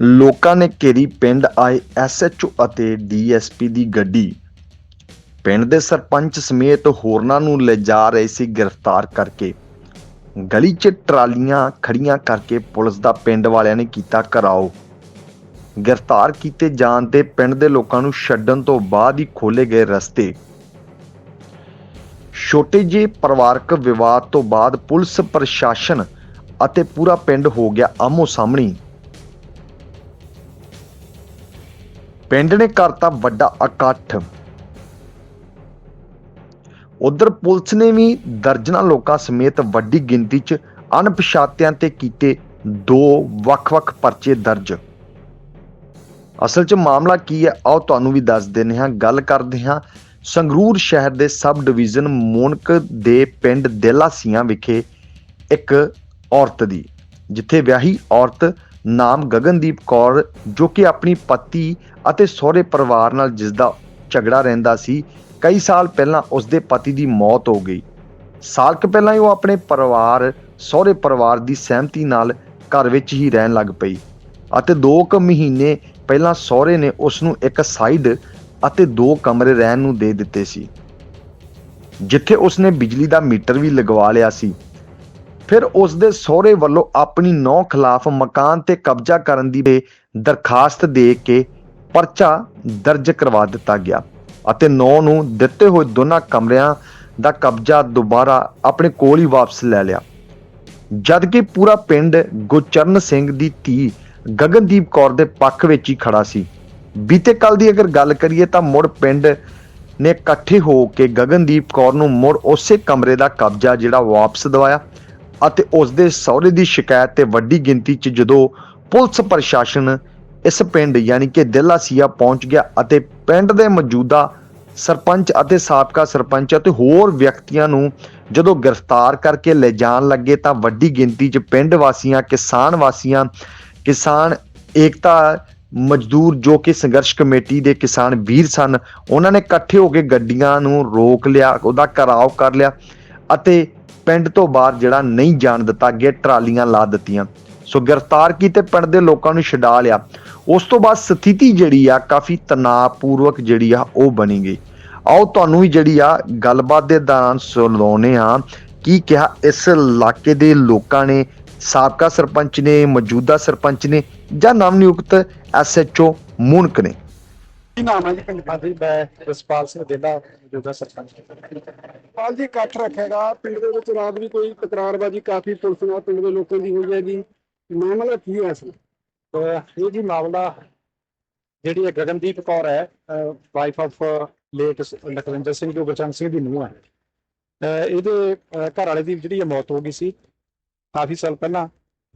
ਲੋਕਾਂ ਨੇ ਘੇਰੀ ਪਿੰਡ ਆਏ ਐਸਐਚਓ ਅਤੇ ਡੀਐਸਪੀ ਦੀ ਗੱਡੀ। ਪਿੰਡ ਦੇ ਸਰਪੰਚ ਸਮੇਤ ਹੋਰਨਾਂ ਨੂੰ ਲਿਜਾ ਰਹੇ ਸੀ ਗ੍ਰਿਫਤਾਰ ਕਰਕੇ। ਗਲੀ 'ਚ ਟਰਾਲੀਆਂ ਖੜੀਆਂ ਕਰਕੇ ਪੁਲਿਸ ਦਾ ਪਿੰਡ ਵਾਲਿਆਂ ਨੇ ਕੀਤਾ ਘਰਾਓ। ਗ੍ਰਿਫਤਾਰ ਕੀਤੇ ਜਾਣ ਤੇ ਪਿੰਡ ਦੇ ਲੋਕਾਂ ਨੂੰ ਛੱਡਣ ਤੋਂ ਬਾਅਦ ਹੀ ਖੋਲੇ ਗਏ ਰਸਤੇ। ਛੋਟੇ ਜਿਹੇ ਪਰਿਵਾਰਕ ਵਿਵਾਦ ਤੋਂ ਬਾਅਦ ਪੁਲਿਸ, ਪ੍ਰਸ਼ਾਸਨ ਅਤੇ ਪੂਰਾ ਪਿੰਡ ਹੋ ਗਿਆ ਆਮੋ ਸਾਹਮਣੀ ਪਿੰਡ ਨੇ ਕਰਤਾ ਵੱਡਾ ਇਕੱਠ। ਉਧਰ ਪੁਲਿਸ ਨੇ ਵੀ ਦਰਜਨਾਂ ਲੋਕਾਂ ਸਮੇਤ ਵੱਡੀ ਗਿਣਤੀ 'ਚ ਅਣਪਛਾਤਿਆਂ ਤੇ ਕੀਤੇ ਦੋ ਵੱਖ-ਵੱਖ ਪਰਚੇ ਦਰਜ। ਅਸਲ 'ਚ ਮਾਮਲਾ ਕੀ ਹੈ, ਆਓ ਤੁਹਾਨੂੰ ਵੀ ਦੱਸ ਦਿੰਦੇ ਹਾਂ। ਗੱਲ ਕਰਦੇ ਹਾਂ ਸੰਗਰੂਰ ਸ਼ਹਿਰ ਦੇ ਸਬ ਡਿਵੀਜ਼ਨ ਮੋਨਕ ਦੇ ਪਿੰਡ ਦੇਲਾਸੀਆਂ ਵਿਖੇ ਇੱਕ ਔਰਤ ਦੀ, ਜਿੱਥੇ ਵਿਆਹੀ ਔਰਤ ਨਾਮ ਗਗਨਦੀਪ ਕੌਰ, ਜੋ ਕਿ ਆਪਣੀ ਪਤੀ ਅਤੇ ਸਹੁਰੇ ਪਰਿਵਾਰ ਨਾਲ ਜਿਸ ਦਾ ਝਗੜਾ ਰਹਿੰਦਾ ਸੀ, ਕਈ ਸਾਲ ਪਹਿਲਾਂ ਉਸ ਦੇ ਪਤੀ ਦੀ ਮੌਤ ਹੋ ਗਈ। ਸਾਲ ਕੁ ਪਹਿਲਾਂ ਹੀ ਉਹ ਆਪਣੇ ਪਰਿਵਾਰ, ਸਹੁਰੇ ਪਰਿਵਾਰ ਦੀ ਸਹਿਮਤੀ ਨਾਲ ਘਰ ਵਿੱਚ ਹੀ ਰਹਿਣ ਲੱਗ ਪਈ ਅਤੇ 2 ਕੁ ਮਹੀਨੇ ਪਹਿਲਾਂ ਸਹੁਰੇ ਨੇ ਉਸ ਨੂੰ ਇੱਕ ਸਾਈਡ ਅਤੇ ਦੋ ਕਮਰੇ ਰਹਿਣ ਨੂੰ ਦੇ ਦਿੱਤੇ ਸੀ, ਜਿੱਥੇ ਉਸ ਨੇ ਬਿਜਲੀ ਦਾ ਮੀਟਰ ਵੀ ਲਗਵਾ ਲਿਆ ਸੀ। ਫਿਰ ਉਸ ਦੇ ਸਹੁਰੇ ਵੱਲੋਂ ਆਪਣੀ ਨੌ ਖਿਲਾਫ ਮਕਾਨ ਤੇ ਕਬਜ਼ਾ ਕਰਨ ਦੀ ਦਰਖਾਸਤ ਦੇ ਕੇ ਪਰਚਾ ਦਰਜ ਕਰਵਾ ਦਿੱਤਾ ਗਿਆ ਅਤੇ ਨੌ ਨੂੰ ਦਿੱਤੇ ਹੋਏ ਦੋਨਾਂ ਕਮਰਿਆਂ ਦਾ ਕਬਜ਼ਾ ਦੁਬਾਰਾ ਆਪਣੇ ਕੋਲ ਹੀ ਵਾਪਸ ਲੈ ਲਿਆ। ਜਦਕਿ ਪੂਰਾ ਪਿੰਡ ਗੁਰਚਰਨ ਸਿੰਘ ਦੀ ਧੀ ਗਗਨਦੀਪ ਕੌਰ ਦੇ ਪੱਖ ਵਿੱਚ ਹੀ ਖੜਾ ਸੀ। ਬੀਤੇ ਕੱਲ ਦੀ ਅਗਰ ਗੱਲ ਕਰੀਏ ਤਾਂ ਮੁੜ ਪਿੰਡ ਨੇ ਇਕੱਠੇ ਹੋ ਕੇ ਗਗਨਦੀਪ ਕੌਰ ਨੂੰ ਮੁੜ ਉਸੇ ਕਮਰੇ ਦਾ ਕਬਜ਼ਾ ਜਿਹੜਾ ਵਾਪਸ ਦਿਵਾਇਆ। ਅਤੇ ਉਸ ਦੇ ਸਹੁਰੇ ਦੀ ਸ਼ਿਕਾਇਤ ਤੇ ਵੱਡੀ ਗਿਣਤੀ 'ਚ ਜਦੋਂ ਪੁਲਿਸ ਪ੍ਰਸ਼ਾਸਨ ਇਸ ਪਿੰਡ ਯਾਨੀ ਕਿ ਦਿਲਾਸੀਆ ਪਹੁੰਚ ਗਿਆ ਅਤੇ ਪਿੰਡ ਦੇ ਮੌਜੂਦਾ ਸਰਪੰਚ ਅਤੇ ਸਾਬਕਾ ਸਰਪੰਚ ਅਤੇ ਹੋਰ ਵਿਅਕਤੀਆਂ ਨੂੰ ਜਦੋਂ ਗ੍ਰਿਫਤਾਰ ਕਰਕੇ ਲੈ ਜਾਣ ਲੱਗੇ ਤਾਂ ਵੱਡੀ ਗਿਣਤੀ 'ਚ ਪਿੰਡ ਵਾਸੀਆਂ, ਕਿਸਾਨ ਵਾਸੀਆਂ, ਕਿਸਾਨ ਏਕਤਾ ਮਜ਼ਦੂਰ ਜੋ ਕਿ ਸੰਘਰਸ਼ ਕਮੇਟੀ ਦੇ ਕਿਸਾਨ ਵੀਰ ਸਨ, ਉਹਨਾਂ ਨੇ ਇਕੱਠੇ ਹੋ ਕੇ ਗੱਡੀਆਂ ਨੂੰ ਰੋਕ ਲਿਆ, ਉਹਦਾ ਘਰਾਓ ਕਰ ਲਿਆ ਅਤੇ ਪਿੰਡ ਤੋਂ ਬਾਹਰ ਜਿਹੜਾ ਨਹੀਂ ਜਾਣ ਦਿੱਤਾ ਗਿਆ ਟਰਾਲੀਆਂ ਲਾ ਦਿੱਤੀਆਂ। ਸੋ ਗ੍ਰਿਫਤਾਰ ਕੀਤੇ ਪਿੰਡ ਦੇ ਲੋਕਾਂ ਨੂੰ ਛਡਾ ਲਿਆ। ਉਸ ਤੋਂ ਬਾਅਦ ਸਥਿਤੀ ਜਿਹੜੀ ਆ, ਕਾਫੀ ਤਣਾਅਪੂਰਵਕ ਜਿਹੜੀ ਆ, ਉਹ ਬਣੀ ਗਈ। ਆਓ ਤੁਹਾਨੂੰ ਵੀ ਜਿਹੜੀ ਆ, ਗੱਲਬਾਤ ਦੇ ਦੌਰਾਨ ਸੁਣਾਉਨੇ ਆ ਕੀ ਕਿਹਾ ਇਸ ਇਲਾਕੇ ਦੇ ਲੋਕਾਂ ਨੇ, ਸਾਬਕਾ ਸਰਪੰਚ ਨੇ, ਮੌਜੂਦਾ ਸਰਪੰਚ ਨੇ, ਜਾਂ ਨਵ ਨਿਯੁਕਤ ਐਸਐਚਓ ਮੁਨਕ ਨੇ। ਕੀ ਨਾਮ ਹੈ ਜੀ? ਪਿੰਡ ਫਾਜ਼ੀ ਮੈਂ ਜਸਪਾਲ ਸਿੰਘ ਦੇਲਾ ਮੌਜੂਦਾ ਸਰਪੰਚ। ਪਾਲ ਜੀ ਇਕੱਠ ਰੱਖੇਗਾ ਪਿੰਡ ਦੇ ਵਿੱਚ ਰਾਤ ਵੀ ਕੋਈ ਤਕਰਾਰਬਾਜੀ ਕਾਫੀ ਪੁਲਿਸ ਨਾਲ ਪਿੰਡ ਦੇ ਲੋਕਾਂ ਦੀ ਹੋਈ ਹੈ ਜੀ। ਮਾਮਲਾ ਕੀ ਹੈ ਸੀ? ਅਹ ਇਹ ਜੀ ਮਾਮਲਾ ਜਿਹੜੀ ਹੈ ਗਗਨਦੀਪ ਕੌਰ ਹੈ wife of late Lakhwinder Singh ਜੋ ਗੁਰਚਰਨ ਸਿੰਘ ਦੀ ਨੂੰਹ ਹੈ। ਇਹਦੇ ਘਰ ਵਾਲੇ ਦੀ ਜਿਹੜੀ ਮੌਤ ਹੋ ਗਈ ਸੀ ਕਾਫੀ ਸਾਲ ਪਹਿਲਾਂ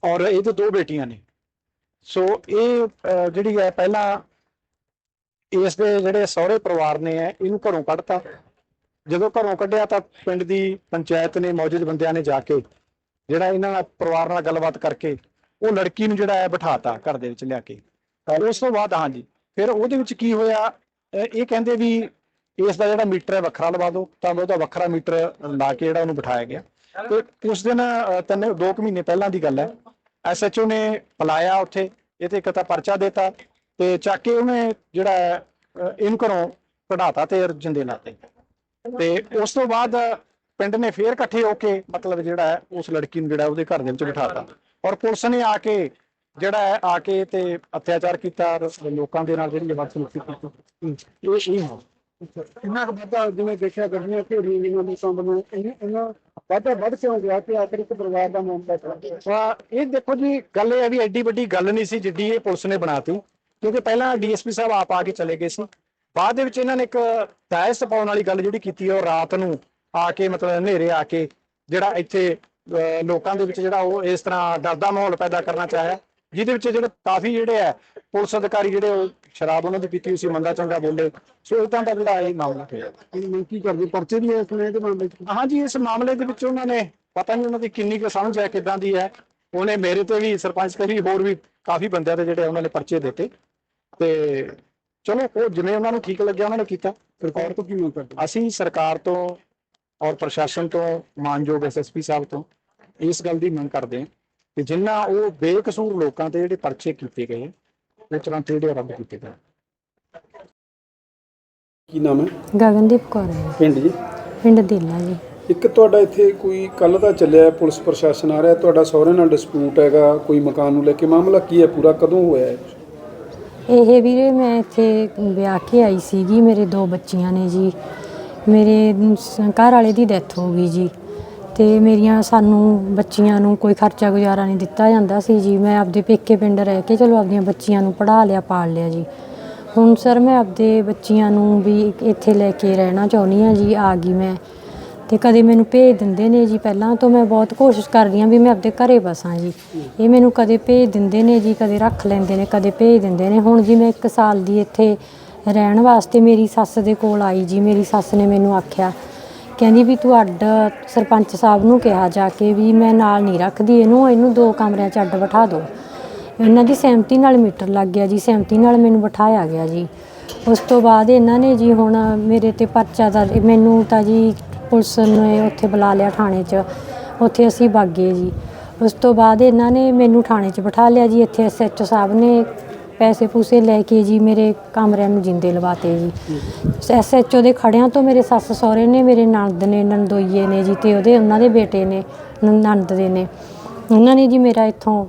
ਔਰ ਇਹਦੇ ਦੋ ਬੇਟੀਆਂ ਨੇ। ਸੋ ਇਹ ਜਿਹੜੀ ਹੈ ਪਹਿਲਾਂ ਇਸ ਦੇ ਜਿਹੜੇ ਸਹੁਰੇ ਪਰਿਵਾਰ ਨੇ ਇਹਨੂੰ ਘਰੋਂ ਕੱਢਤਾ। ਜਦੋਂ ਘਰੋਂ ਕੱਢਿਆ ਤਾਂ ਪਿੰਡ ਦੀ ਪੰਚਾਇਤ ਨੇ, ਮੌਜੂਦ ਬੰਦਿਆਂ ਨੇ ਜਾ ਕੇ ਜਿਹੜਾ ਇਹਨਾਂ ਪਰਿਵਾਰ ਨਾਲ ਗੱਲਬਾਤ ਕਰਕੇ ਉਹ ਲੜਕੀ ਨੂੰ ਜਿਹੜਾ ਹੈ ਬਿਠਾਤਾ ਘਰ ਦੇ ਵਿੱਚ ਲਿਆ ਕੇ। ਤਾਂ ਉਸ ਤੋਂ ਬਾਅਦ ਹਾਂਜੀ, ਫਿਰ ਉਹਦੇ ਵਿੱਚ ਕੀ ਹੋਇਆ, ਇਹ ਕਹਿੰਦੇ ਵੀ ਇਸ ਦਾ ਜਿਹੜਾ ਮੀਟਰ ਹੈ ਵੱਖਰਾ ਲਵਾ ਦਿਓ, ਤਾਂ ਉਹਦਾ ਵੱਖਰਾ ਮੀਟਰ ਲਾ ਕੇ ਜਿਹੜਾ ਉਹਨੂੰ ਬਿਠਾਇਆ ਗਿਆ। ਤੇ ਉਸ ਦਿਨ ਤਿੰਨ, ਦੋ ਕੁ ਮਹੀਨੇ ਪਹਿਲਾਂ ਦੀ ਗੱਲ ਹੈ ਐਸਐਚਓ ਨੇ ਬੁਲਾਇਆ ਉੱਥੇ, ਇਹ ਤੇ ਇੱਕ ਤਾਂ ਪਰਚਾ ਦਿੱਤਾ ਤੇ ਚੱਕ ਕੇ ਉਹਨੇ ਜਿਹੜਾ ਇਹਨੂੰ ਘਰੋਂ ਕਢਾਤਾ ਤੇ ਜਿੰਦੇ ਲਾਤੇ ਤੇ ਉਸ ਤੋਂ ਬਾਅਦ ਪਿੰਡ ਨੇ ਫੇਰ ਇਕੱਠੇ ਹੋ ਕੇ ਮਤਲਬ ਜਿਹੜਾ ਉਸ ਲੜਕੀ ਨੂੰ ਜਿਹੜਾ ਉਹਦੇ ਘਰ ਦੇ ਵਿੱਚ ਬਿਠਾਤਾ। ਔਰ ਪੁਲਿਸ ਨੇ ਆ ਕੇ ਜਿਹੜਾ ਆ ਕੇ ਤੇ ਅਤਿਆਚਾਰ ਕੀਤਾ ਲੋਕਾਂ ਦੇ ਨਾਲ ਜਿਹੜੀ ਬਦਸਲੂਕੀ ਕੀਤੀ ਇਹ ਇਹ ਹੈ ਕੁ ਵਾਧਾ ਜਿਵੇਂ ਦੇਖਿਆ ਗੱਡੀਆਂ ਘੇਰੀਆਂ ਗਈਆਂ ਦੀ ਸੰਬ ਨੂੰ ਇਹਨਾਂ ਇਹਨਾਂ ਵਾਧਾ ਵੱਧ ਕਿਉਂ ਗਿਆ ਕਿ ਆਖਰ ਇੱਕ ਪਰਿਵਾਰ ਦਾ ਮਾਮਲਾ ਤਾਂ ਇਹ ਦੇਖੋ ਜੀ ਗੱਲ ਇਹ ਵੀ ਐਡੀ ਵੱਡੀ ਗੱਲ ਨਹੀਂ ਸੀ ਜਿੱਡੀ ਇਹ ਪੁਲਿਸ ਨੇ ਬਣਾਤੀ। ਕਿਉਂਕਿ ਪਹਿਲਾਂ ਡੀਐਸਪੀ ਸਾਹਿਬ ਆਪ ਆ ਕੇ ਚਲੇ ਗਏ ਸੀ। ਬਾਅਦ ਦੇ ਵਿੱਚ ਇਹਨਾਂ ਨੇ ਇੱਕ ਤੈਸ ਪਾਉਣ ਵਾਲੀ ਗੱਲ ਜਿਹੜੀ ਕੀਤੀ ਉਹ ਰਾਤ ਨੂੰ ਆ ਕੇ ਮਤਲਬ ਹਨੇਰੇ ਆ ਕੇ ਜਿਹੜਾ ਇੱਥੇ ਲੋਕਾਂ ਦੇ ਵਿੱਚ ਜਿਹੜਾ ਉਹ ਇਸ ਤਰ੍ਹਾਂ ਡਰ ਦਾ ਮਾਹੌਲ ਪੈਦਾ ਕਰਨਾ ਚਾਹਿਆ ਜਿਹਦੇ ਵਿੱਚ ਜਿਹੜੇ ਕਾਫੀ ਜਿਹੜੇ ਹੈ ਪੁਲਿਸ ਅਧਿਕਾਰੀ ਜਿਹੜੇ ਉਹ ਸ਼ਰਾਬ ਉਹਨਾਂ ਦੀ ਪੀਤੀ ਹੋਈ ਸੀ ਮੰਦਾ ਚੰਗਾ ਬੋਲੇ। ਸੋ ਇਦਾਂ ਦਾ ਜਿਹੜਾ ਇਹ ਮਾਮਲਾ ਹੋਇਆ। ਇਹ ਕੀ ਕਰਦੇ? ਪਰਚੇ ਵੀ ਇਸ ਨੇ ਇਹਦੇ ਮਾਮਲੇ 'ਚ? ਹਾਂਜੀ ਇਸ ਮਾਮਲੇ ਦੇ ਵਿੱਚ ਉਹਨਾਂ ਨੇ ਪਤਾ ਨਹੀਂ ਉਹਨਾਂ ਦੀ ਕਿੰਨੀ ਕੁ ਸਮਝ ਹੈ ਕਿਦਾਂ ਦੀ ਹੈ। ਉਹਨੇ ਮੇਰੇ ਤੇ ਵੀ ਸਰਪੰਚ ਤੇ ਵੀ ਹੋਰ ਵੀ ਕਾਫੀ ਬੰਦਿਆਂ ਤੇ ਜਿਹੜੇ ਉਹਨਾਂ ਨੇ ਪਰਚੇ ਦਿੱਤੇ। ਤੇ ਚਲੋ ਉਹ ਜਿਵੇਂ ਉਹਨਾਂ ਨੂੰ ਠੀਕ ਲੱਗਿਆ ਉਹਨਾਂ ਨੇ ਕੀਤਾ। ਸਰਕਾਰ ਤੋਂ ਕੀ ਮੰਗ ਕਰਦੇ? ਅਸੀਂ ਸਰਕਾਰ ਤੋਂ ਔਰ ਪ੍ਰਸ਼ਾਸਨ ਤੋਂ ਮਾਨਯੋਗ ਐਸਐਸਪੀ ਸਾਹਿਬ ਤੋਂ ਇਸ ਗੱਲ ਦੀ ਮੰਗ ਕਰਦੇ ਹਾਂ ਕਿ ਜਿੰਨਾ ਉਹ ਬੇਕਸੂਰ ਲੋਕਾਂ ਤੇ ਜਿਹੜੇ ਪਰਚੇ ਕੀਤੇ ਗਏ ਇਹ ਤੁਰੰਤ ਜਿਹੜੇ ਆਰੰਭ ਕੀਤੇ ਗਏ ਕੀ ਨਾਮ ਹੈ? ਗਗਨਦੀਪ ਕੌਰ ਹੈ। ਪਿੰਡ ਜੀ? ਪਿੰਡ ਦੇਲਾ ਜੀ। ਇੱਕ ਤੁਹਾਡਾ ਇੱਥੇ ਕੋਈ ਕੱਲ ਦਾ ਚੱਲਿਆ ਪੁਲਿਸ ਪ੍ਰਸ਼ਾਸਨ ਆ ਰਿਹਾ ਤੁਹਾਡਾ ਸਹੁਰੇ ਨਾਲ ਡਿਸਪਿਊਟ ਹੈਗਾ ਕੋਈ ਮਕਾਨ ਨੂੰ ਲੈ ਕੇ। ਮਾਮਲਾ ਕੀ ਹੈ? ਪੂਰਾ ਕਦੋਂ ਹੋਇਆ ਹੈ? ਇਹ ਵੀਰੇ ਮੈਂ ਇੱਥੇ ਵਿਆਹ ਕੇ ਆਈ ਸੀਗੀ, ਮੇਰੇ ਦੋ ਬੱਚੀਆਂ ਨੇ ਜੀ। ਮੇਰੇ ਘਰ ਵਾਲੇ ਦੀ ਡੈਥ ਹੋ ਗਈ ਜੀ। ਤੇ ਮੇਰੀਆਂ ਸਾਨੂੰ ਬੱਚੀਆਂ ਨੂੰ ਕੋਈ ਖਰਚਾ ਗੁਜ਼ਾਰਾ ਨਹੀਂ ਦਿੱਤਾ ਜਾਂਦਾ ਸੀ ਜੀ। ਮੈਂ ਆਪਦੇ ਪੇਕੇ ਪਿੰਡ ਰਹਿ ਕੇ ਚਲੋ ਆਪਦੀਆਂ ਬੱਚੀਆਂ ਨੂੰ ਪੜ੍ਹਾ ਲਿਆ, ਪਾਲ ਲਿਆ ਜੀ। ਹੁਣ ਸਰ ਮੈਂ ਆਪਦੇ ਬੱਚੀਆਂ ਨੂੰ ਵੀ ਇੱਥੇ ਲੈ ਕੇ ਰਹਿਣਾ ਚਾਹੁੰਦੀ ਹਾਂ ਜੀ, ਆ ਗਈ ਮੈਂ। ਤੇ ਕਦੇ ਮੈਨੂੰ ਭੇਜ ਦਿੰਦੇ ਨੇ ਜੀ ਪਹਿਲਾਂ ਤੋਂ ਮੈਂ ਬਹੁਤ ਕੋਸ਼ਿਸ਼ ਕਰਦੀ ਹਾਂ ਵੀ ਮੈਂ ਆਪਦੇ ਘਰੇ ਬਸਾਂ ਜੀ। ਇਹ ਮੈਨੂੰ ਕਦੇ ਭੇਜ ਦਿੰਦੇ ਨੇ ਜੀ, ਕਦੇ ਰੱਖ ਲੈਂਦੇ ਨੇ, ਕਦੇ ਭੇਜ ਦਿੰਦੇ ਨੇ। ਹੁਣ ਜੀ ਮੈਂ 1 ਸਾਲ ਦੀ ਇੱਥੇ ਰਹਿਣ ਵਾਸਤੇ ਮੇਰੀ ਸੱਸ ਦੇ ਕੋਲ ਆਈ ਜੀ। ਮੇਰੀ ਸੱਸ ਨੇ ਮੈਨੂੰ ਆਖਿਆ, ਕਹਿੰਦੀ ਵੀ ਤੂੰ ਅੱਡ ਸਰਪੰਚ ਸਾਹਿਬ ਨੂੰ ਕਿਹਾ ਜਾ ਕੇ ਵੀ ਮੈਂ ਨਾਲ ਨਹੀਂ ਰੱਖਦੀ, ਇਹਨੂੰ ਇਹਨੂੰ ਦੋ ਕਮਰਿਆਂ 'ਚ ਅੱਡ ਬਿਠਾ ਦਿਓ ਇਹਨਾਂ ਦੀ ਸਹਿਮਤੀ ਨਾਲ ਮੀਟਰ ਲੱਗ ਗਿਆ ਜੀ। ਸਹਿਮਤੀ ਨਾਲ ਮੈਨੂੰ ਬਿਠਾਇਆ ਗਿਆ ਜੀ। ਉਸ ਤੋਂ ਬਾਅਦ ਇਹਨਾਂ ਨੇ ਜੀ ਹੁਣ ਮੇਰੇ ਤੇ ਪਰਚਾ ਦਾ ਮੈਨੂੰ ਤਾਂ ਜੀ ਪੁਲਿਸ ਨੇ ਉੱਥੇ ਬੁਲਾ ਲਿਆ ਥਾਣੇ 'ਚ। ਉੱਥੇ ਅਸੀਂ ਬਾਗੇ ਜੀ। ਉਸ ਤੋਂ ਬਾਅਦ ਇਹਨਾਂ ਨੇ ਮੈਨੂੰ ਥਾਣੇ 'ਚ ਬਿਠਾ ਲਿਆ ਜੀ। ਇੱਥੇ ਐਸਐਚਓ ਸਾਹਿਬ ਨੇ ਪੈਸੇ ਪੂਸੇ ਲੈ ਕੇ ਜੀ ਮੇਰੇ ਕਮਰਿਆਂ ਨੂੰ ਜਿੰਦੇ ਲਵਾਤੇ ਜੀ। ਐਸਐਚਓ ਦੇ ਖੜਿਆਂ ਤੋਂ ਮੇਰੇ ਸੱਸ ਸਹੁਰੇ ਨੇ ਮੇਰੇ ਨਣਦ ਨੇ ਨੰਦੋਈਏ ਨੇ ਜੀ ਤੇ ਉਹਦੇ ਉਹਨਾਂ ਦੇ ਬੇਟੇ ਨੇ ਨ- ਨਣਦ ਦੇ ਨੇ। ਉਹਨਾਂ ਨੇ ਜੀ ਮੇਰਾ ਇੱਥੋਂ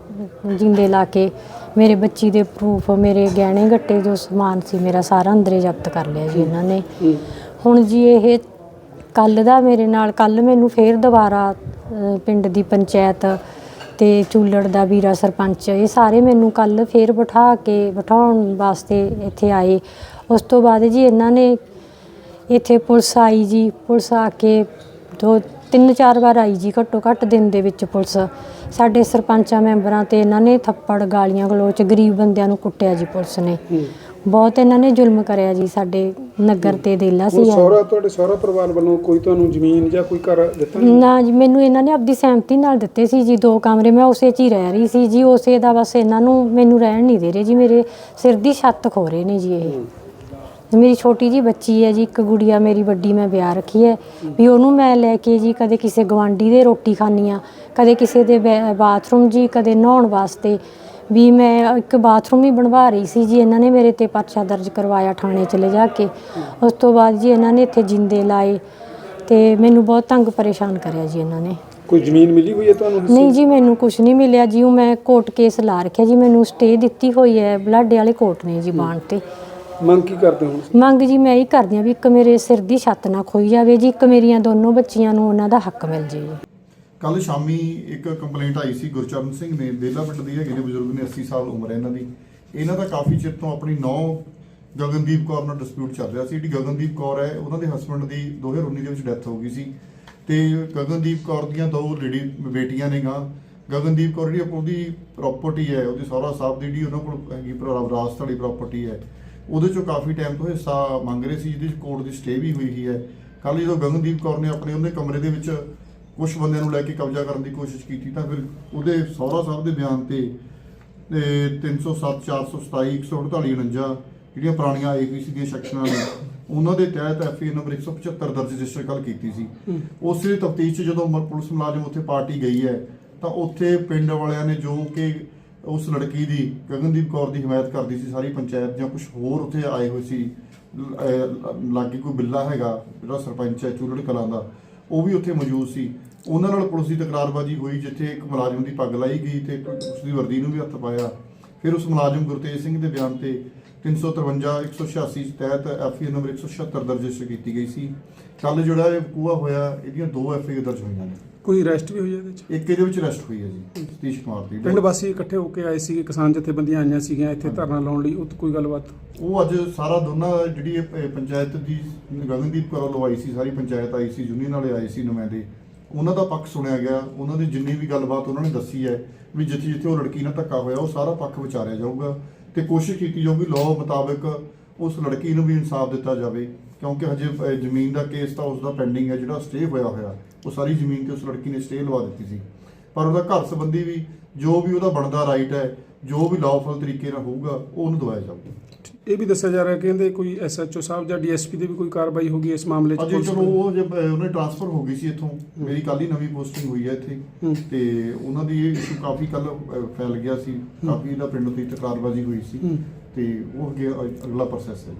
ਜਿੰਦੇ ਲਾ ਕੇ ਮੇਰੇ ਬੱਚੀ ਦੇ ਪ੍ਰੂਫ ਮੇਰੇ ਗਹਿਣੇ ਗੱਟੇ ਜੋ ਸਮਾਨ ਸੀ ਮੇਰਾ ਸਾਰਾ ਅੰਦਰੇ ਜ਼ਬਤ ਕਰ ਲਿਆ ਜੀ ਇਹਨਾਂ ਨੇ। ਹੁਣ ਜੀ ਇਹ ਕੱਲ ਦਾ ਮੇਰੇ ਨਾਲ ਕੱਲ ਮੈਨੂੰ ਫੇਰ ਦੁਬਾਰਾ ਪਿੰਡ ਦੀ ਪੰਚਾਇਤ ਤੇ ਚੂਲੜ ਦਾ ਵੀਰਾ ਸਰਪੰਚ, ਇਹ ਸਾਰੇ ਮੈਨੂੰ ਕੱਲ ਫੇਰ ਬਿਠਾ ਕੇ ਬਿਠਾਉਣ ਵਾਸਤੇ ਇੱਥੇ ਆਏ। ਉਸ ਤੋਂ ਬਾਅਦ ਜੀ ਇਹਨਾਂ ਨੇ ਇੱਥੇ ਪੁਲਿਸ ਆਈ ਜੀ, ਪੁਲਿਸ ਆ ਕੇ ਦੋ, ਤਿੰਨ ਚਾਰ ਵਾਰ ਆਈ ਜੀ, ਘੱਟੋ ਘੱਟ ਦਿਨ ਦੇ ਵਿੱਚ ਪੁਲਿਸ। ਸਾਡੇ ਸਰਪੰਚਾਂ ਮੈਂਬਰਾਂ ਤੇ ਇਹਨਾਂ ਨੇ ਥੱਪੜ, ਗਾਲੀਆਂ, ਗਲੋਚ, ਗਰੀਬ ਬੰਦਿਆਂ ਨੂੰ ਕੁੱਟਿਆ ਜੀ ਪੁਲਿਸ ਨੇ। ਬਹੁਤ ਇਹਨਾਂ ਨੇ ਜ਼ੁਲਮ ਕਰਿਆ ਜੀ ਸਾਡੇ ਨਗਰ ਤੇ ਦੇਲਾ ਸੀ ਹੁਣ ਸਹੁਰਾ ਤੁਹਾਡੇ ਸਹੁਰਾ ਪਰਿਵਾਰ ਵੱਲੋਂ ਕੋਈ ਤੁਹਾਨੂੰ ਜ਼ਮੀਨ ਜਾਂ ਕੋਈ ਘਰ ਦਿੱਤਾ ਨਹੀਂ? ਨਾ ਜੀ ਮੈਨੂੰ ਇਹਨਾਂ ਨੇ ਆਪਦੀ ਸਹਿਮਤੀ ਨਾਲ ਦਿੱਤੇ ਸੀ ਜੀ ਦੋ ਕਮਰੇ ਮੈਂ ਉਸੇ 'ਚ ਹੀ ਰਹਿ ਰਹੀ ਸੀ ਜੀ ਉਸੇ ਦਾ ਬਸ ਇਹਨਾਂ ਨੂੰ ਮੈਨੂੰ ਰਹਿਣ ਨਹੀਂ ਦੇ ਰਹੇ ਜੀ ਮੇਰੇ ਸਿਰ ਦੀ ਛੱਤ ਖੋ ਰਹੇ ਨੇ ਜੀ ਇਹ। ਮੇਰੀ ਛੋਟੀ ਜੀ ਬੱਚੀ ਹੈ ਜੀ ਇੱਕ ਗੁੜੀਆ ਮੇਰੀ ਵੱਡੀ ਮੈਂ ਵਿਆਹ ਰੱਖੀ ਹੈ। ਵੀ ਉਹਨੂੰ ਮੈਂ ਲੈ ਕੇ ਜੀ ਕਦੇ ਕਿਸੇ ਗਵਾਂਢੀ ਦੇ ਰੋਟੀ ਖਾਣੀ ਆ ਕਦੇ ਕਿਸੇ ਦੇ ਬੈ- ਬਾਥਰੂਮ ਜੀ ਕਦੇ ਨਹਾਉਣ ਵਾਸਤੇ। ਵੀ ਮੈਂ ਇੱਕ ਬਾਥਰੂਮ ਹੀ ਬਣਵਾ ਰਹੀ ਸੀ ਜੀ ਇਹਨਾਂ ਨੇ ਮੇਰੇ ਤੇ ਪਰਚਾ ਦਰਜ ਕਰਵਾਇਆ ਥਾਣੇ ਚ ਲੈ ਜਾ ਕੇ। ਉਸ ਤੋਂ ਬਾਅਦ ਜੀ ਇਹਨਾਂ ਨੇ ਇੱਥੇ ਜਿੰਦੇ ਲਾਏ ਤੇ ਮੈਨੂੰ ਬਹੁਤ ਤੰਗ ਪਰੇਸ਼ਾਨ ਕਰਿਆ ਜੀ ਇਹਨਾਂ ਨੇ। ਕੋਈ ਜ਼ਮੀਨ ਮਿਲੀ ਹੋਈ ਹੈ ਤੁਹਾਨੂੰ ਹਿੱਸੇ? ਨਹੀਂ ਜੀ ਮੈਨੂੰ ਕੁਝ ਨਹੀਂ ਮਿਲਿਆ ਜੀ ਉਹ ਮੈਂ ਕੋਰਟ ਕੇਸ ਲਾ ਰੱਖਿਆ ਜੀ ਮੈਨੂੰ ਸਟੇ ਦਿੱਤੀ ਹੋਈ ਹੈ ਬਲਾਡੇ ਵਾਲੇ ਕੋਰਟ ਨੇ ਜੀ ਬਾਣ ਤੇ। ਮੰਗ ਕੀ ਕਰਦੇ ਹੋ? ਮੰਗ ਜੀ ਮੈਂ ਇਹ ਕਰਦੀ ਹਾਂ ਵੀ ਇੱਕ ਮੇਰੇ ਸਿਰ ਦੀ ਛੱਤ ਨਾ ਖੋਈ ਜਾਵੇ ਜੀ ਇੱਕ ਮੇਰੀਆਂ ਦੋਨੋਂ ਬੱਚੀਆਂ ਨੂੰ ਉਹਨਾਂ ਦਾ ਹੱਕ ਮਿਲ ਜੇ ਜੀ। ਕੱਲ ਸ਼ਾਮੀ ਇੱਕ ਕੰਪਲੇਂਟ ਆਈ ਸੀ ਗੁਰਚਰਨ ਸਿੰਘ ਨੇ ਬੇਲਾ ਪਿੰਡ ਦੇ ਹੈਗੇ ਨੇ ਬਜ਼ੁਰਗ ਨੇ 80 ਸਾਲ ਉਮਰ ਹੈ ਇਹਨਾਂ ਦੀ। ਇਹਨਾਂ ਦਾ ਕਾਫੀ ਚਿਰ ਤੋਂ ਆਪਣੀ ਨੌ ਗਗਨਦੀਪ ਕੌਰ ਨਾਲ ਡਿਸਪਿਊਟ ਚੱਲ ਰਿਹਾ ਸੀ। ਜਿਹੜੀ ਗਗਨਦੀਪ ਕੌਰ ਹੈ, ਉਹਨਾਂ ਦੇ ਹਸਬੰਡ ਦੀ 2019 ਦੇ ਵਿੱਚ ਡੈਥ ਹੋ ਗਈ ਸੀ। ਤੇ ਗਗਨਦੀਪ ਕੌਰ ਦੀਆਂ ਦੋ ਲੇਡੀ ਬੇਟੀਆਂ ਨੇ ਗਾ ਗਗਨਦੀਪ ਕੌਰ ਜਿਹੜੀ ਉਹਦੀ ਪ੍ਰਾਪਰਟੀ ਹੈ, ਉਹਦੀ ਸਹੁਰਾ ਸਾਹਿਬ ਦੀ ਜਿਹੜੀ ਉਹਨਾਂ ਕੋਲ ਹੈਗੀ ਵਿਰਾਸਤ ਵਾਲੀ ਪ੍ਰਾਪਰਟੀ ਹੈ, ਉਹਦੇ ਚੋਂ ਕਾਫੀ ਟਾਈਮ ਤੋਂ ਹਿੱਸਾ ਮੰਗ ਰਹੇ ਸੀ, ਜਿਹਦੇ ਚ ਕੋਰਟ ਦੀ ਸਟੇ ਵੀ ਹੋਈ ਹੀ ਹੈ। ਕੱਲ ਜਦੋਂ ਗਗਨਦੀਪ ਕੌਰ ਨੇ ਆਪਣੇ ਉਹਦੇ ਕਮਰੇ ਦੇ ਵਿੱਚ ਕੁਝ ਬੰਦਿਆਂ ਨੂੰ ਲੈ ਕੇ ਕਬਜ਼ਾ ਕਰਨ ਦੀ ਕੋਸ਼ਿਸ਼ ਕੀਤੀ ਤਾਂ ਫਿਰ ਉਹਦੇ ਸਹੁਰਾ ਸਾਹਿਬ ਦੇ ਬਿਆਨ ਤੇ ਤੇ 307 427 148 49 ਜਿਹੜੀਆਂ ਪੁਰਾਣੀਆਂ ਆਈਪੀਸੀ ਦੀਆਂ ਸੈਕਸ਼ਨਾਂ ਨੇ ਉਹਨਾਂ ਦੇ ਤਹਿਤ ਐਫਏ ਨੰਬਰ 175 ਦਰਜ ਰਜਿਸਟਰ ਕੱਲ ਕੀਤੀ ਸੀ। ਉਸੇ ਤਫਤੀਸ਼ 'ਚ ਜਦੋਂ ਪੁਲਿਸ ਮੁਲਾਜ਼ਮ ਉੱਥੇ ਪਾਰਟੀ ਗਈ ਹੈ ਤਾਂ ਉੱਥੇ ਪਿੰਡ ਵਾਲਿਆਂ ਨੇ ਜੋ ਕਿ ਉਸ ਲੜਕੀ ਦੀ ਗਗਨਦੀਪ ਕੌਰ ਦੀ ਹਮਾਇਤ ਕਰਦੀ ਸੀ ਸਾਰੀ ਪੰਚਾਇਤ ਜਾਂ ਕੁਝ ਹੋਰ ਉੱਥੇ ਆਏ ਹੋਏ ਸੀ ਲਾਗੇ ਕੋਈ ਬਿੱਲਾ ਹੈਗਾ ਜਿਹੜਾ ਸਰਪੰਚ ਹੈ ਚੂਲੜ ਕਲਾਂ ਦਾ ਉਹ ਵੀ ਉੱਥੇ ਮੌਜੂਦ ਸੀ। ਉਹਨਾਂ ਨਾਲ ਪੁਲਿਸ ਦੀ ਤਕਰਾਰਬਾਜ਼ੀ ਹੋਈ, ਜਿੱਥੇ ਇੱਕ ਮੁਲਾਜ਼ਮ ਦੀ ਪੱਗ ਲਾਈ ਗਈ ਤੇ ਉਸ ਦੀ ਵਰਦੀ ਨੂੰ ਵੀ ਹੱਥ ਪਾਇਆ। ਫਿਰ ਉਸ ਮੁਲਾਜ਼ਮ ਗੁਰਤੇਜ ਸਿੰਘ ਦੇ ਬਿਆਨ ਤੇ 353 186 ਤਹਿਤ ਐਫਆਈ ਨੰਬਰ 176 ਦਰਜ ਰਜਿਸਟਰ ਕੀਤੀ ਗਈ ਸੀ। ਕੱਲ ਜਿਹੜਾ ਇਹ ਕੂਆ ਹੋਇਆ, ਇਹਦੀਆਂ ਦੋ ਐਫਆਈ ਦਰਜ ਹੋਈਆਂ ਨੇ। ਕੋਈ ਅਰੈਸਟ ਵੀ ਹੋਈ ਹੈ ਇਹਦੇ ਇੱਕ ਇਹਦੇ ਵਿੱਚ ਅਰੈਸਟ ਹੋਈ ਹੈ ਜੀ ਸਤੀਸ਼ ਕੁਮਾਰ ਦੀ। ਪਿੰਡ ਵਾਸੀ ਇਕੱਠੇ ਹੋ ਕੇ ਆਏ ਸੀਗੇ ਕਿਸਾਨ ਜਥੇਬੰਦੀਆਂ ਆਈਆਂ ਸੀਗੀਆਂ ਇੱਥੇ ਧਰਨਾ ਲਾਉਣ ਲਈ ਉਹ ਕੋਈ ਗੱਲਬਾਤ? ਉਹ ਅੱਜ ਸਾਰਾ ਦੋਨਾਂ ਜਿਹੜੀ ਇਹ ਪ- ਪੰਚਾਇਤ ਦੀ ਗਗਨਦੀਪ ਕੌਰ ਆਈ ਸੀ ਸਾਰੀ ਪੰਚਾਇਤ ਆਈ ਸੀ ਯੂਨੀਅਨ ਵਾਲੇ ਆਏ ਸੀ ਨੁਮਾਇੰਦੇ। ਉਹਨਾਂ ਦਾ ਪੱਖ ਸੁਣਿਆ ਗਿਆ ਉਹਨਾਂ ਦੀ ਜਿੰਨੀ ਵੀ ਗੱਲਬਾਤ ਉਹਨਾਂ ਨੇ ਦੱਸੀ ਹੈ ਵੀ ਜਿੱਥੇ ਜਿੱਥੇ ਉਹ ਲੜਕੀ ਨਾਲ ਧੱਕਾ ਹੋਇਆ ਉਹ ਸਾਰਾ ਪੱਖ ਵਿਚਾਰਿਆ ਜਾਊਗਾ ਤੇ ਕੋਸ਼ਿਸ਼ ਕੀਤੀ ਜਾਊਗੀ ਲਾਅ ਮੁਤਾਬਕ ਉਸ ਲੜਕੀ ਨੂੰ ਵੀ ਇਨਸਾਫ ਦਿੱਤਾ ਜਾਵੇ। ਕਿਉਂਕਿ ਹਜੇ ਜ਼ਮੀਨ ਦਾ ਕੇਸ ਤਾਂ ਉਸ ਦਾ ਪੈਂਡਿੰਗ ਹੈ ਜਿਹੜਾ ਸਟੇ ਹੋਇਆ ਹੋਇਆ ਉਹ ਸਾਰੀ ਜ਼ਮੀਨ ਤੇ ਉਸ ਲੜਕੀ ਨੇ ਸਟੇ ਲਵਾ ਦਿੱਤੀ ਸੀ। ਪਰ ਉਹਦਾ ਘਰ ਸੰਬੰਧੀ ਵੀ ਜੋ ਵੀ ਉਹਦਾ ਬਣਦਾ ਰਾਈਟ ਹੈ ਜੋ ਵੀ ਲਾਅਫੁਲ ਤਰੀਕੇ ਨਾਲ ਹੋਊਗਾ ਉਹ ਉਹਨੂੰ ਦਵਾਇਆ ਜਾਊਗਾ। ਇਹ ਵੀ ਦੱਸਿਆ ਜਾ ਰਿਹਾ ਕਿ ਇਹਦੇ ਕੋਈ ਐਸਐਚਓ ਸਾਹਿਬ ਜਾਂ ਡੀਐਸਪੀ ਦੀ ਵੀ ਕੋਈ ਕਾਰਵਾਈ ਹੋਗੀ ਇਸ ਮਾਮਲੇ 'ਚ ਅਜੇ ਚਲੋ? ਉਹ ਜਦ ਅਹ, ਉਹਨੇ ਟ੍ਰਾਂਸਫਰ ਹੋ ਗਈ ਸੀ ਇੱਥੋਂ। ਮੇਰੀ ਕੱਲ ਹੀ ਨਵੀਂ ਪੋਸਟਿੰਗ ਹੋਈ ਹੈ ਇੱਥੇ। ਤੇ ਉਹਨਾਂ ਦੀ ਇਹ ਇਸ਼ੂ ਕਾਫੀ ਕੱਲ ਫੈਲ ਗਿਆ ਸੀ। ਕਾਫੀ ਇਹਦਾ ਪਿੰਡ ਤੋਂ ਤਕਰਾਰਬਾਜ਼ੀ ਹੋਈ ਸੀ। ਤੇ ਉਹ ਅੱਗੇ ਅਗਲਾ ਪ੍ਰੋਸੈਸ ਹੈ।